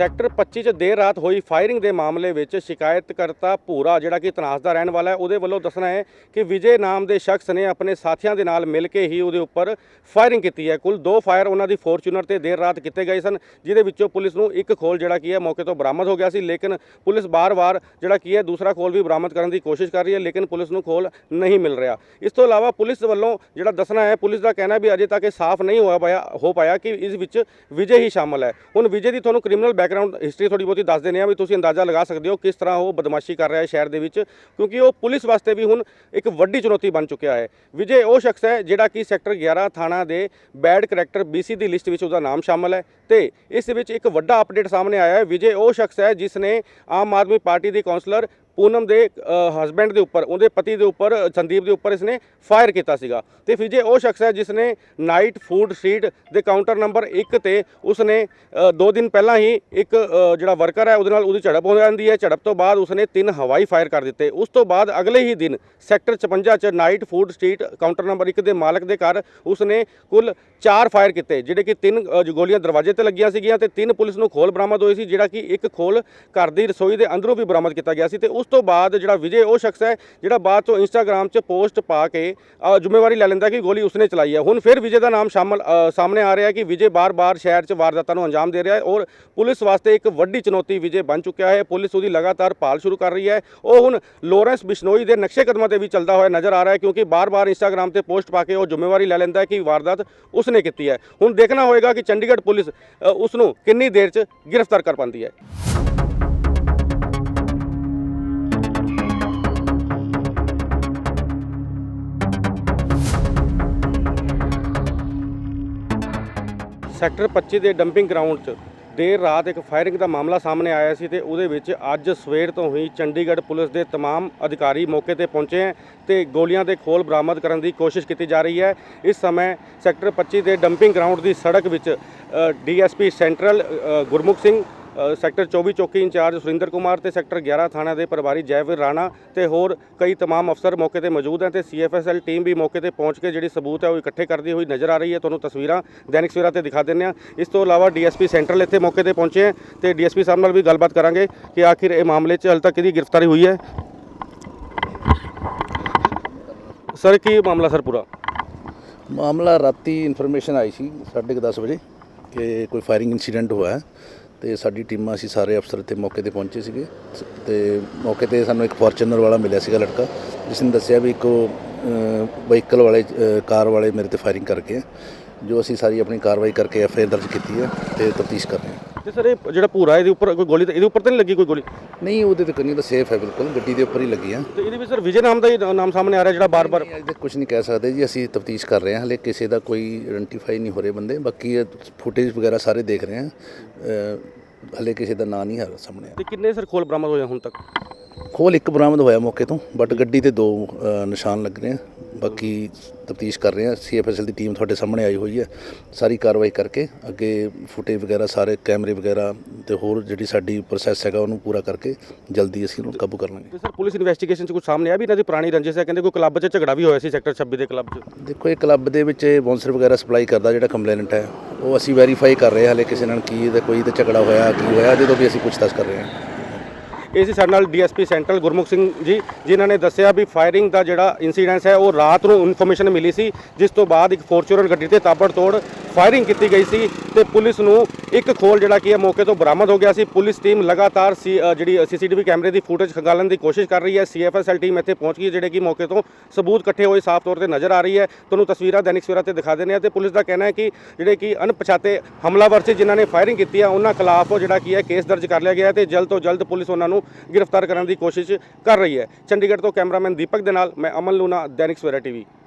Sector 25 ਚ ਦੇਰ ਰਾਤ ਹੋਈ ਫਾਇਰਿੰਗ ਦੇ ਮਾਮਲੇ ਵਿੱਚ ਸ਼ਿਕਾਇਤਕਰਤਾ ਭੂਰਾ, ਜਿਹੜਾ ਕਿ ਤਨਾਸ ਦਾ ਰਹਿਣ ਵਾਲਾ ਹੈ, ਉਹਦੇ ਵੱਲੋਂ ਦੱਸਣਾ ਹੈ ਕਿ ਵਿਜੇ ਨਾਮ ਦੇ ਸ਼ਖਸ ਨੇ ਆਪਣੇ ਸਾਥੀਆਂ ਦੇ ਨਾਲ ਮਿਲ ਕੇ ਹੀ ਉਹਦੇ ਉੱਪਰ ਫਾਇਰਿੰਗ ਕੀਤੀ ਹੈ। ਕੁੱਲ ਦੋ ਫਾਇਰ ਉਹਨਾਂ ਦੀ ਫੋਰਚੂਨਰ ਤੇ ਦੇਰ ਰਾਤ ਕੀਤੇ ਗਏ ਸਨ, ਜਿਹਦੇ ਵਿੱਚੋਂ ਪੁਲਿਸ ਨੂੰ ਇੱਕ ਖੋਲ ਜਿਹੜਾ ਕੀ ਹੈ ਮੌਕੇ ਤੋਂ ਬਰਾਮਦ ਹੋ ਗਿਆ ਸੀ, ਲੇਕਿਨ ਪੁਲਿਸ ਬਾਰ-ਬਾਰ ਜਿਹੜਾ ਕੀ ਹੈ ਦੂਸਰਾ ਖੋਲ ਵੀ ਬਰਾਮਦ ਕਰਨ ਦੀ ਕੋਸ਼ਿਸ਼ ਕਰ ਰਹੀ ਹੈ, ਲੇਕਿਨ ਪੁਲਿਸ ਨੂੰ ਖੋਲ ਨਹੀਂ ਮਿਲ ਰਿਹਾ। ਇਸ ਤੋਂ ਇਲਾਵਾ ਪੁਲਿਸ ਵੱਲੋਂ ਜਿਹੜਾ ਦੱਸਣਾ ਹੈ, ਪੁਲਿਸ ਦਾ ਕਹਿਣਾ ਵੀ ਅਜੇ ਤੱਕ ਇਹ ਸਾਫ਼ ਨਹੀਂ ਹੋਇਆ ਪਾਇਆ ਹੋ ਪਾਇਆ ਕਿ ਇਸ ਵਿੱਚ ਵਿਜੇ ਹੀ ਸ਼ਾਮਲ ਹੈ। ਹੁਣ ਵਿਜੇ ਦੀ ਤੁਹਾਨੂੰ ਕ੍ਰਿਮੀਨਲ ਬੈਕਗ੍ਰਾਉਂਡ ਹਿਸਟਰੀ ਥੋੜੀ ਬਹੁਤੀ ਦੱਸ ਦਿੰਦੇ ਆ ਵੀ ਤੁਸੀਂ ਅੰਦਾਜ਼ਾ ਲਗਾ ਸਕਦੇ ਹੋ ਕਿਸ ਤਰ੍ਹਾਂ ਉਹ ਬਦਮਾਸ਼ੀ ਕਰ ਰਿਹਾ ਹੈ ਸ਼ਹਿਰ ਦੇ ਵਿੱਚ, ਕਿਉਂਕਿ ਉਹ ਪੁਲਿਸ ਵਾਸਤੇ ਵੀ ਹੁਣ ਇੱਕ ਵੱਡੀ ਚੁਣੌਤੀ ਬਣ ਚੁੱਕਿਆ ਹੈ। ਵਿਜੇ, ਉਹ ਸ਼ਖਸ ਹੈ ਜਿਹੜਾ ਕਿ ਸੈਕਟਰ 11 ਥਾਣਾ ਦੇ ਬੈਡ ਕਰੈਕਟਰ BC ਦੀ ਲਿਸਟ ਵਿੱਚ ਉਹਦਾ ਨਾਮ ਸ਼ਾਮਲ ਹੈ ਤੇ ਇਸ ਵਿੱਚ ਇੱਕ ਵੱਡਾ ਅਪਡੇਟ ਸਾਹਮਣੇ ਆਇਆ ਹੈ। ਵਿਜੇ, ਉਹ ਸ਼ਖਸ ਹੈ ਜਿਸ ਨੇ ਆਮ ਆਦਮੀ ਪਾਰਟੀ ਦੀ ਕਾਉਂਸਲਰ ਪੂਨਮ ਦੇ ਹਸਬੈਂਡ ਦੇ ਉੱਪਰ ਉਹਦੇ ਪਤੀ ਦੇ ਉੱਪਰ ਸੰਦੀਪ ਦੇ ਉੱਪਰ ਇਸਨੇ ਫਾਇਰ ਕੀਤਾ ਸੀਗਾ। ਤੇ ਵਿਜੇ ਉਹ ਸ਼ਖਸ ਹੈ ਜਿਸ ਨੇ ਨਾਈਟ ਫੂਡ ਸਟਰੀਟ ਦੇ ਕਾਊਂਟਰ ਨੰਬਰ 1 ਤੇ ਉਸਨੇ ਅ, ਦੋ ਦਿਨ ਪਹਿਲਾਂ ਹੀ ਇੱਕ ਜਿਹੜਾ ਵਰਕਰ ਹੈ ਉਹਦੇ ਨਾਲ ਉਹਦੀ ਝੜਪ ਹੋ ਜਾਂਦੀ ਹੈ। ਝੜਪ ਤੋਂ ਬਾਅਦ ਉਸਨੇ ਤਿੰਨ ਹਵਾਈ ਫਾਇਰ ਕਰ ਦਿੱਤੇ। ਉਸ ਤੋਂ ਬਾਅਦ ਅਗਲੇ ਹੀ ਦਿਨ ਸੈਕਟਰ 56 ਚ night food street counter number 1 ਦੇ ਮਾਲਕ ਦੇ ਘਰ ਉਸਨੇ ਕੁੱਲ ਚਾਰ ਫਾਇਰ ਕੀਤੇ ਜਿਹੜੇ ਕਿ ਤਿੰਨ ਅ, ਗੋਲੀਆਂ ਦਰਵਾਜ਼ੇ ਤੇ ਲੱਗੀਆਂ ਸੀਗੀਆਂ ਤੇ ਤਿੰਨ ਪੁਲਿਸ ਨੂੰ ਖੋਲ ਬਰਾਮਦ ਹੋਈ ਸੀ ਜਿਹੜਾ ਕਿ ਇੱਕ ਖੋਲ ਘਰ ਦੀ ਰਸੋਈ ਦੇ ਅੰਦਰੋਂ ਵੀ ਬਰਾਮਦ ਕੀਤਾ ਗਿਆ ਸੀ ਤੇ ਉਸ ਤੋਂ ਬਾਅਦ ਜਿਹੜਾ ਵਿਜੇ ਉਹ ਸ਼ਖਸ ਹੈ ਜਿਹੜਾ ਬਾਅਦ ਤੋਂ ਇੰਸਟਾਗ੍ਰam 'ਚ ਪੋਸਟ ਪਾ ਕੇ ਜ਼ਿੰਮੇਵਾਰੀ ਲੈ ਲੈਂਦਾ ਕਿ ਗੋਲੀ ਉਸਨੇ ਚਲਾਈ ਹੈ। ਹੁਣ ਫਿਰ ਵਿਜੇ ਦਾ ਨਾਮ ਸ਼ਾਮਲ ਸਾਹਮਣੇ ਆ ਰਿਹਾ ਹੈ ਕਿ ਵਿਜੇ ਬਾਰ-ਬਾਰ ਸ਼ਹਿਰ 'ਚ ਵਾਰਦਾਤਾਂ ਨੂੰ ਅੰਜਾਮ ਦੇ ਰਿਹਾ ਹੈ ਔਰ ਪੁਲਿਸ ਵਾਸਤੇ ਇੱਕ ਵੱਡੀ ਚੁਣੌਤੀ ਵਿਜੇ ਬਣ ਚੁੱਕਿਆ ਹੈ। ਪੁਲਿਸ ਉਹਦੀ ਲਗਾਤਾਰ ਭਾਲ ਸ਼ੁਰੂ ਕਰ ਰਹੀ ਹੈ। ਉਹ ਹੁਣ ਲੋਰੈਂਸ ਬਿਸ਼ਨੋਈ ਦੇ ਨਕਸ਼ੇ ਕਦਮਾਂ ਤੇ ਵੀ ਚੱਲਦਾ ਹੋਇਆ ਨਜ਼ਰ ਆ ਰਿਹਾ ਹੈ ਕਿਉਂਕਿ ਬਾਰ-ਬਾਰ ਇੰਸਟਾਗ੍ਰam ਤੇ ਪੋਸਟ ਪਾ ਕੇ ਉਹ ਜ਼ਿੰਮੇਵਾਰੀ ਲੈ ਲੈਂਦਾ ਹੈ ਕਿ ਵਾਰਦਾਤ ਉਸਨੇ ਕੀਤੀ ਹੈ। ਹੁਣ ਦੇਖਣਾ ਹੋਏਗਾ ਕਿ ਚੰਡੀਗੜ੍ਹ ਪੁਲਿਸ ਅ, ਉਸ ਨੂੰ ਕਿੰਨੀ ਦੇਰ 'ਚ ਗ੍ਰਿਫਤਾਰ ਕਰ ਪਾਉਂਦੀ ਹੈ। ਸੈਕਟਰ 25 ਦੇ ਡੰਪਿੰਗ ਗਰਾਊਂਡ 'ਚ ਦੇਰ ਰਾਤ ਇੱਕ ਫਾਇਰਿੰਗ ਦਾ ਮਾਮਲਾ ਸਾਹਮਣੇ ਆਇਆ ਸੀ ਤੇ ਉਹਦੇ ਵਿੱਚ ਅੱਜ ਸਵੇਰ ਤੋਂ ਹੀ ਚੰਡੀਗੜ੍ਹ ਪੁਲਿਸ ਦੇ तमाम ਅਧਿਕਾਰੀ ਮੌਕੇ ਤੇ ਪਹੁੰਚੇ ਹੈ ਤੇ ਗੋਲੀਆਂ ਦੇ ਖੋਲ ਬਰਾਮਦ ਕਰਨ ਦੀ ਕੋਸ਼ਿਸ਼ ਕੀਤੀ ਜਾ ਰਹੀ ਹੈ ਇਸ ਸਮੇਂ ਸੈਕਟਰ 25 ਦੇ ਡੰਪਿੰਗ ਗਰਾਊਂਡ ਦੀ ਸੜਕ ਵਿੱਚ DSP central uh, Gurmukh Singh ਅ, ਸੈਕਟਰ 24 ਚੌਕੀ ਇੰਚਾਰਜ ਸੁਰਿੰਦਰ ਕੁਮਾਰ ਤੇ ਸੈਕਟਰ 11 ਥਾਣਾ ਦੇ ਪ੍ਰਭਾਰੀ ਜੈਵੀਰ ਰਾਣਾ ਤੇ ਹੋਰ ਕਈ तमाम ਅਫਸਰ ਮੌਕੇ ਤੇ ਮੌਜੂਦ ਹਨ ਤੇ ਸੀਐਫਐਸਐਲ ਟੀਮ ਵੀ ਮੌਕੇ ਤੇ ਪਹੁੰਚ ਕੇ ਜਿਹੜੀ ਸਬੂਤ ਹੈ ਉਹ ਇਕੱਠੇ ਕਰਦੀ ਹੋਈ ਨਜ਼ਰ ਆ ਰਹੀ ਹੈ ਤੁਹਾਨੂੰ ਤਸਵੀਰਾਂ ਦੈਨਿਕ ਸਵੇਰਾ ਤੇ ਦਿਖਾ ਦਿੰਦੇ ਆ ਇਸ ਤੋਂ ਇਲਾਵਾ ਡੀਐਸਪੀ ਸੈਂਟਰਲ ਇੱਥੇ ਮੌਕੇ ਤੇ ਪਹੁੰਚੇ ਹੈ ਤੇ ਡੀਐਸਪੀ ਸਾਹਿਬ ਨਾਲ ਵੀ ਗੱਲਬਾਤ ਕਰਾਂਗੇ ਕਿ ਆਖਿਰ ਇਹ ਮਾਮਲੇ 'ਚ ਹਾਲੇ ਤੱਕ ਕਿਹਦੀ ਗ੍ਰਿਫਤਾਰੀ ਹੋਈ ਹੈ ਸਰ ਕੀ ਮਾਮਲਾ ਸਰ ਪੂਰਾ ਮਾਮਲਾ ਰਾਤੀ ਇਨਫੋਰਮੇਸ਼ਨ ਆਈ ਸੀ 10:30 ਵਜੇ ਕਿ ਕੋਈ ਫਾਇਰਿੰਗ ਇਨਸੀਡੈਂਟ ਹੋਇਆ ਹੈ ਤੇ ਸਾਡੀ ਟੀਮਾਂ ਅਸੀਂ ਸਾਰੇ ਅਫਸਰ ਇੱਥੇ ਮੌਕੇ ਤੇ ਪਹੁੰਚੇ ਸੀਗੇ। ਤੇ ਮੌਕੇ ਤੇ ਸਾਨੂੰ ਇੱਕ ਫੋਰਚੂਨਰ ਵਾਲਾ ਮਿਲਿਆ ਸੀਗਾ ਲੜਕਾ, ਜਿਸ ਨੇ ਦੱਸਿਆ ਵੀ ਇੱਕ ਵਹੀਕਲ ਵਾਲੇ ਕਾਰ ਵਾਲੇ ਮੇਰੇ ਤੇ ਫਾਇਰਿੰਗ ਕਰਕੇ, ਜੋ ਅਸੀਂ ਸਾਰੀ ਆਪਣੀ ਕਾਰਵਾਈ ਕਰਕੇ ਐਫਆਈਆਰ ਦਰਜ ਕੀਤੀ ਹੈ ਤੇ ਤਫਤੀਸ਼ ਕਰ ਰਹੇ ਹਾਂ। ਤੇ ਸਰ ਇਹ ਜਿਹੜਾ ਭੂਰਾ ਇਹਦੇ ਉੱਪਰ ਕੋਈ ਗੋਲੀ ਤਾਂ- ਇਹਦੇ ਉੱਪਰ ਤਾਂ ਨਹੀਂ ਲੱਗੀ ਕੋਈ ਗੋਲੀ? ਨਹੀਂ ਉਹਦੇ ਤੇ ਕੰਨੀ ਤਾਂ ਸੇਫ ਹੈ ਬਿਲਕੁਲ ਗੱਡੀ ਦੇ ਉੱਪਰ ਹੀ ਲੱਗੀ ਆ। ਤੇ ਇਹਦੇ ਵਿੱਚ ਸਰ ਵਿਜੇ ਨਾਮ ਦਾ ਹੀ ਨਾਮ ਸਾਹਮਣੇ ਆ ਰਿਹਾ ਜਿਹੜਾ ਬਾਰ-ਬਾਰ ਅਜੇ ਕੁਝ ਨਹੀਂ ਕਹਿ ਸਕਦੇ ਜੀ ਅਸੀਂ ਤਫਤੀਸ਼ ਕਰ ਰਹੇ ਹਾਂ ਹਲੇ ਕਿਸੇ ਦਾ ਕੋਈ ਆਇਡੈਂਟੀਫਾਈ ਨਹੀਂ ਹੋ ਰਹੇ ਬੰਦੇ ਬਾਕੀ ਫੁਟੇਜ ਵਗੈਰਾ ਸਾਰੇ ਦੇਖ ਰਹੇ ਹਾਂ। ਅ, ਹਲੇ ਕਿਸੇ ਦਾ ਨਾਂ ਨਹੀਂ ਆ ਸਾਹਮਣੇ ਤੇ ਕਿੰਨੇ ਸਰ ਖੋਲ ਬਰਾਮਦ ਹੋਏ ਹੁਣ ਤੱਕ? ਖੋਲ ਇੱਕ ਬਰਾਮਦ ਹੋਇਆ ਮੌਕੇ ਤੋਂ ਬਟ ਗੱਡੀ ਤੇ ਦੋ ਨਿਸ਼ਾਨ ਲੱਗ ਰਹੇ ਆ। ਬਾਕੀ ਤਫਤੀਸ਼ ਕਰ ਰਹੇ ਆ। ਸੀਐਫਐਸਐਲ ਦੀ ਟੀਮ ਤੁਹਾਡੇ ਸਾਹਮਣੇ ਆਈ ਹੋਈ ਹੈ ਸਾਰੀ ਕਾਰਵਾਈ ਕਰਕੇ ਅੱਗੇ ਫੁਟੇਜ ਵਗੈਰਾ ਸਾਰੇ ਕੈਮਰੇ ਵਗੈਰਾ ਤੇ ਹੋਰ ਜਿਹੜੀ ਸਾਡੀ ਪ੍ਰੋਸੈਸ ਹੈਗਾ ਉਹਨੂੰ ਪੂਰਾ ਕਰਕੇ ਜਲਦੀ ਅਸੀਂ ਉਹਨੂੰ ਕਾਬੂ ਕਰ ਲਾਂਗੇ। ਤੇ ਸਰ ਪੁਲਿਸ ਇਨਵੈਸਟੀਗੇਸ਼ਨ 'ਚ ਕੁਝ ਸਾਹਮਣੇ ਆਇਆ ਵੀ ਇਹਨਾਂ ਦੀ ਪੁਰਾਣੀ ਰੰਜਿਸ਼ ਹੈ? ਕਹਿੰਦੇ ਕੋਈ ਕਲੱਬ 'ਚ ਝਗੜਾ ਵੀ ਹੋਇਆ ਸੀ ਸੈਕਟਰ 26 ਦੇ ਕਲੱਬ 'ਚ। ਦੇਖੋ ਇਹ ਕਲੱਬ ਦੇ ਵਿੱਚ ਬੌਂਸਰ ਵਗੈਰਾ ਸਪਲਾਈ ਕਰਦਾ ਜਿਹੜਾ ਕੰਪਲੇਨੈਂਟ ਹੈ। ਉਹ ਅਸੀਂ ਵੈਰੀਫਾਈ ਕਰ ਰਹੇ ਹਾਂ ਹਲੇ ਕਿਸੇ ਨਾਲ ਕੀ ਇਹਦਾ ਕੋਈ ਤੇ ਝਗੜਾ ਹੋਇਆ ਕੀ ਹੋਇਆ ਤੋਂ ਵੀ ਅਸੀਂ ਪੁੱਛਤਾਛ ਕਰ ਰਹੇ ਹਾਂ। ਇਹ ਸੀ ਸਾਡੇ ਨਾਲ ਡੀਐਸਪੀ ਸੈਂਟਰਲ ਗੁਰਮੁਖ ਸਿੰਘ ਜੀ, ਜਿਨ੍ਹਾਂ ਨੇ ਦੱਸਿਆ ਵੀ ਫਾਇਰਿੰਗ ਦਾ ਜਿਹੜਾ ਇਨਸੀਡੈਂਸ ਹੈ, ਉਹ ਰਾਤ ਨੂੰ ਇਨਫੋਰਮੇਸ਼ਨ ਮਿਲੀ ਸੀ, ਜਿਸ ਤੋਂ ਬਾਅਦ ਇੱਕ ਫੋਰਚੂਨਰ ਗੱਡੀ ਤੇ ਤਾਬੜ ਤੋੜ ਫਾਇਰਿੰਗ ਕੀਤੀ ਗਈ ਸੀ ਤੇ ਪੁਲਿਸ ਨੂੰ ਇੱਕ ਖੋਲ ਜਿਹੜਾ ਕੀ ਹੈ ਮੌਕੇ ਤੋਂ ਬਰਾਮਦ ਹੋ ਗਿਆ ਸੀ। ਪੁਲਿਸ ਟੀਮ ਲਗਾਤਾਰ ਸੀ ਅ, ਜਿਹੜੀ ਸੀਸੀਟੀਵੀ ਕੈਮਰੇ ਦੀ ਫੁਟੇਜ ਖੰਗਾਲਣ ਦੀ ਕੋਸ਼ਿਸ਼ ਕਰ ਰਹੀ ਹੈ। ਸੀਐਫਐਸਐਲ ਟੀਮ ਇੱਥੇ ਪਹੁੰਚ ਗਈ ਹੈ, ਜਿਹੜੇ ਕਿ ਮੌਕੇ ਤੋਂ ਸਬੂਤ ਇਕੱਠੇ ਹੋਏ ਸਾਫ਼ ਤੌਰ ਤੇ ਨਜ਼ਰ ਆ ਰਹੀ ਹੈ। ਤੁਹਾਨੂੰ ਤਸਵੀਰਾਂ ਦੈਨਿਕ ਸਵੇਰਾ ਤੇ ਦਿਖਾ ਦਿੰਦੇ ਆ ਤੇ ਪੁਲਿਸ ਦਾ ਕਹਿਣਾ ਹੈ ਕਿ ਜਿਹੜੇ ਕਿ ਅਣਪਛਾਤੇ ਹਮਲਾਵਰ ਸੀ ਜਿਨ੍ਹਾਂ ਨੇ ਫਾਇਰਿੰਗ ਕੀਤੀ ਹੈ ਉਹਨਾਂ ਖਿਲਾਫ ਜਿਹੜਾ ਕੀ ਹੈ ਕੇਸ ਦਰਜ ਕਰ ਲਿਆ ਗਿਆ ਹੈ ਤੇ ਜਲਦ ਤੋਂ ਜਲਦ ਪੁਲਿਸ ਉਹਨਾਂ ਨੂੰ ਗ੍ਰਿਫਤਾਰ ਕਰਨ ਦੀ ਕੋਸ਼ਿਸ਼ ਕਰ ਰਹੀ ਹੈ। ਚੰਡੀਗੜ੍ਹ ਤੋਂ ਕੈਮਰਾਮੈਨ ਦੀਪਕ ਦੇ ਨਾਲ ਮੈਂ ਅਮਨ ਲੂਨਾ ਦੈਨਿਕ ਸਵੇਰਾ ਟੀਵੀ।